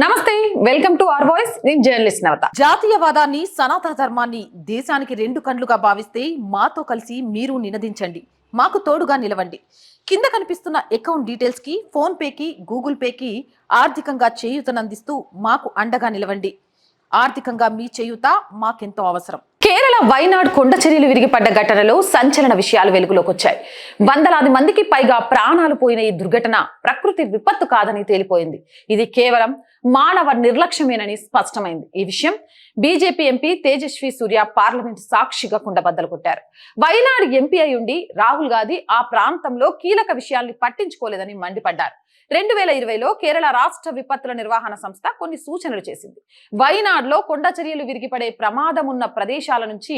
నమస్తే welcome to our voice. నేను journalist Navatha. జాతీయవాదాన్ని సనాతన ధర్మాన్ని దేశానికి రెండు కండ్లుగా భావిస్తే మాతో కలిసి మీరు నినదించండి. మాకు తోడుగా నిలవండి. కింద కనిపిస్తున్న అకౌంట్ డీటెయిల్స్కి ఫోన్ పేకి గూగుల్ పేకి ఆర్థికంగా చేయూతనందిస్తూ మాకు అండగా నిలవండి. ఆర్థికంగా మీ చేయూత మాకెంతో అవసరం. కేరళ వైనాడ్ కొండ చర్యలు విరిగిపడ్డ ఘటనలో సంచలన విషయాలు వెలుగులోకి వచ్చాయి వందలాది మందికి పైగా ప్రాణాలు పోయిన ఈ దుర్ఘటన ప్రకృతి విపత్తు కాదని తేలిపోయింది. ఇది కేవలం మానవ నిర్లక్ష్యమేనని స్పష్టమైంది. ఈ విషయం BJP MP Tejasvi Surya parliament సాక్షిగా కుండబద్దలు కొట్టారు. వైనాడ్ ఎంపీ అయి ఉండి రాహుల్ గాంధీ ఆ ప్రాంతంలో కీలక విషయాల్ని పట్టించుకోలేదని మండిపడ్డారు. రెండు వేల ఇరవైలో కేరళ రాష్ట్ర విపత్తుల నిర్వహణ సంస్థ కొన్ని సూచనలు చేసింది. వైనాడ్లో కొండ చర్యలు విరిగిపడే ప్రమాదం ఉన్న ప్రదేశాల నుంచి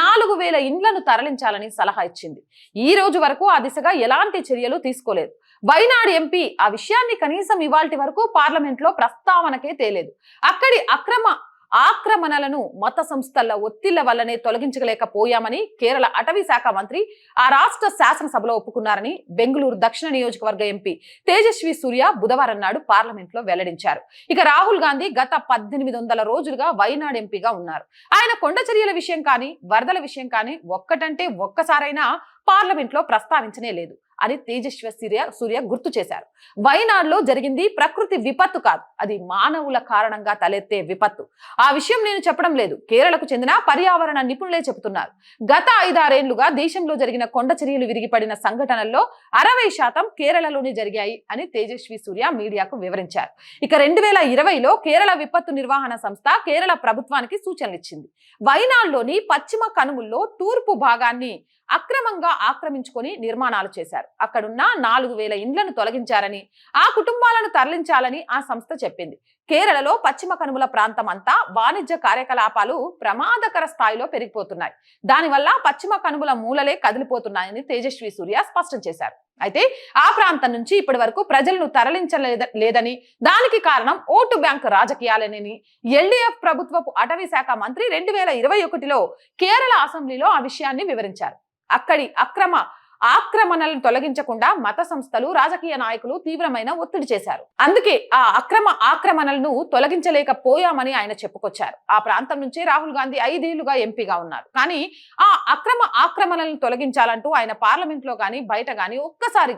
నాలుగు వేల ఇండ్లను తరలించాలని సలహా ఇచ్చింది. ఈ రోజు వరకు ఆ దిశగా ఎలాంటి చర్యలు తీసుకోలేదు. వైనాడు ఎంపీ ఆ విషయాన్ని కనీసం ఇవాల్టి వరకు పార్లమెంట్లో ప్రస్తావనకే తేలేదు. అక్కడి అక్రమ ఆక్రమణలను మత సంస్థల ఒత్తిళ్ళ వల్లనే తొలగించలేకపోయామని కేరళ అటవీ శాఖ మంత్రి ఆ రాష్ట్ర శాసనసభలో ఒప్పుకున్నారని బెంగళూరు దక్షిణ నియోజకవర్గ ఎంపీ తేజస్వి సూర్య బుధవారం నాడు పార్లమెంట్లో వెల్లడించారు. ఇక రాహుల్ గాంధీ గత పద్దెనిమిది వందల రోజులుగా వైనాడు ఎంపీగా ఉన్నారు. ఆయన కొండ చర్యల విషయం కానీ వరదల విషయం కానీ ఒక్కటంటే ఒక్కసారైనా పార్లమెంట్లో ప్రస్తావించనే లేదు. అని తేజస్వ సూర్య సూర్య గుర్తు చేశారు. వైనాడులో జరిగింది ప్రకృతి విపత్తు కాదు. అది మానవుల కారణంగా తలెత్తే విపత్తు. ఆ విషయం నేను చెప్పడం లేదు. కేరళకు చెందిన పర్యావరణ నిపుణులే చెబుతున్నారు. గత ఐదారేళ్ళుగా దేశంలో జరిగిన కొండ చర్యలు విరిగిపడిన సంఘటనల్లో అరవై శాతం కేరళలోనే జరిగాయి అని తేజస్వి సూర్య మీడియాకు వివరించారు. ఇక రెండు వేల ఇరవైలో కేరళ విపత్తు నిర్వహణ సంస్థ కేరళ ప్రభుత్వానికి సూచనలు ఇచ్చింది వైనాడ్లోని పశ్చిమ కనుమల్లో తూర్పు భాగాన్ని అక్రమంగా ఆక్రమించుకొని నిర్మాణాలు చేశారు. అక్కడున్న నాలుగు వేల ఇండ్లను తొలగించారని ఆ కుటుంబాలను తరలించాలని ఆ సంస్థ చెప్పింది. కేరళలో పశ్చిమ కనుమల ప్రాంతం అంతా వాణిజ్య కార్యకలాపాలు ప్రమాదకర స్థాయిలో పెరిగిపోతున్నాయి. దానివల్ల పశ్చిమ కనుమల మూలలే కదిలిపోతున్నాయని తేజస్వి సూర్య స్పష్టం చేశారు. అయితే ఆ ప్రాంతం నుంచి ఇప్పటి వరకు ప్రజలను తరలించలేద లేదని దానికి కారణం ఓటు బ్యాంక్ రాజకీయాలనని ఎల్డీఎఫ్ ప్రభుత్వపు అటవీ శాఖ మంత్రి రెండు వేల ఇరవై ఒకటిలో కేరళ అసెంబ్లీలో ఆ విషయాన్ని వివరించారు. అక్కడి అక్రమ ఆక్రమణలను తొలగించకుండా మత సంస్థలు రాజకీయ నాయకులు తీవ్రమైన ఒత్తిడి చేశారు. అందుకే ఆ అక్రమ ఆక్రమణలను తొలగించలేకపోయామని ఆయన చెప్పుకొచ్చారు. ఆ ప్రాంతం నుంచే రాహుల్ గాంధీ ఐదేళ్ళుగా ఎంపీగా ఉన్నారు. కానీ ఆ అక్రమ ఆక్రమణలను తొలగించాలంటూ ఆయన పార్లమెంట్లో గాని బయట గాని ఒక్కసారి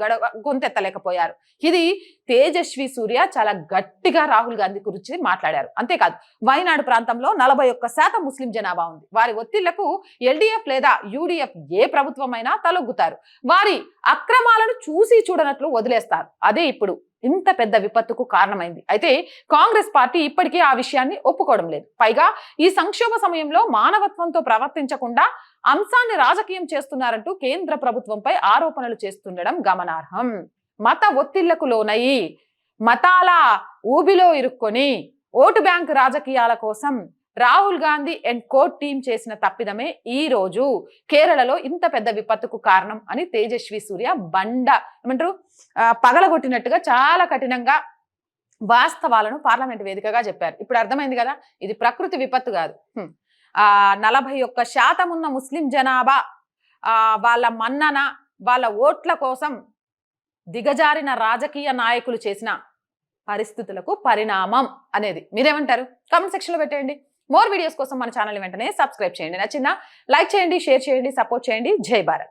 గొంతెత్తలేకపోయారు. ఇది తేజస్వి సూర్య చాలా గట్టిగా రాహుల్ గాంధీ గురించి మాట్లాడారు. అంతేకాదు వైనాడు ప్రాంతంలో నలభై ఒక్క శాతం ముస్లిం జనాభా ఉంది. వారి ఒత్తిళ్ళకు ఎల్డీఎఫ్ లేదా యూడీఎఫ్ ఏ ప్రభుత్వమైనా తలొగ్గుతారు. వారి అక్రమాలను చూసి చూడనట్లు వదిలేస్తారు. అదే ఇప్పుడు ఇంత పెద్ద విపత్తుకు కారణమైంది. అయితే కాంగ్రెస్ పార్టీ ఇప్పటికీ ఆ విషయాన్ని ఒప్పుకోవడం లేదు. పైగా ఈ సంక్షోభ సమయంలో మానవత్వంతో ప్రవర్తించకుండా అంశాన్ని రాజకీయం చేస్తున్నారంటూ కేంద్ర ప్రభుత్వంపై ఆరోపణలు చేస్తుండడం గమనార్హం. మత ఒత్తిళ్ళకు లోనయి మతాల ఊబిలో ఇరుక్కొని ఓటు బ్యాంక్ రాజకీయాల కోసం రాహుల్ గాంధీ అండ్ కోట్ టీం చేసిన తప్పిదమే ఈ రోజు. కేరళలో ఇంత పెద్ద విపత్తుకు కారణం అని తేజస్వి సూర్య బండ ఏమంటారు? పగలగొట్టినట్టుగా చాలా కఠినంగా వాస్తవాలను పార్లమెంట్ వేదికగా చెప్పారు. ఇప్పుడు అర్థమైంది కదా ఇది ప్రకృతి విపత్తు కాదు. ఆ నలభై ఒక్క శాతం ఉన్న ముస్లిం జనాభా ఆ వాళ్ళ మన్నన వాళ్ళ ఓట్ల కోసం దిగజారిన రాజకీయ నాయకులు చేసిన పరిస్థితులకు పరిణామం అనేది. మీరేమంటారు? కామెంట్ సెక్షన్లో పెట్టేయండి. మోర్ వీడియోస్ కోసం మన ఛానల్ వెంటనే సబ్స్క్రైబ్ చేయండి. నచ్చిందా? లైక్ చేయండి షేర్ చేయండి సపోర్ట్ చేయండి. జై భారత్.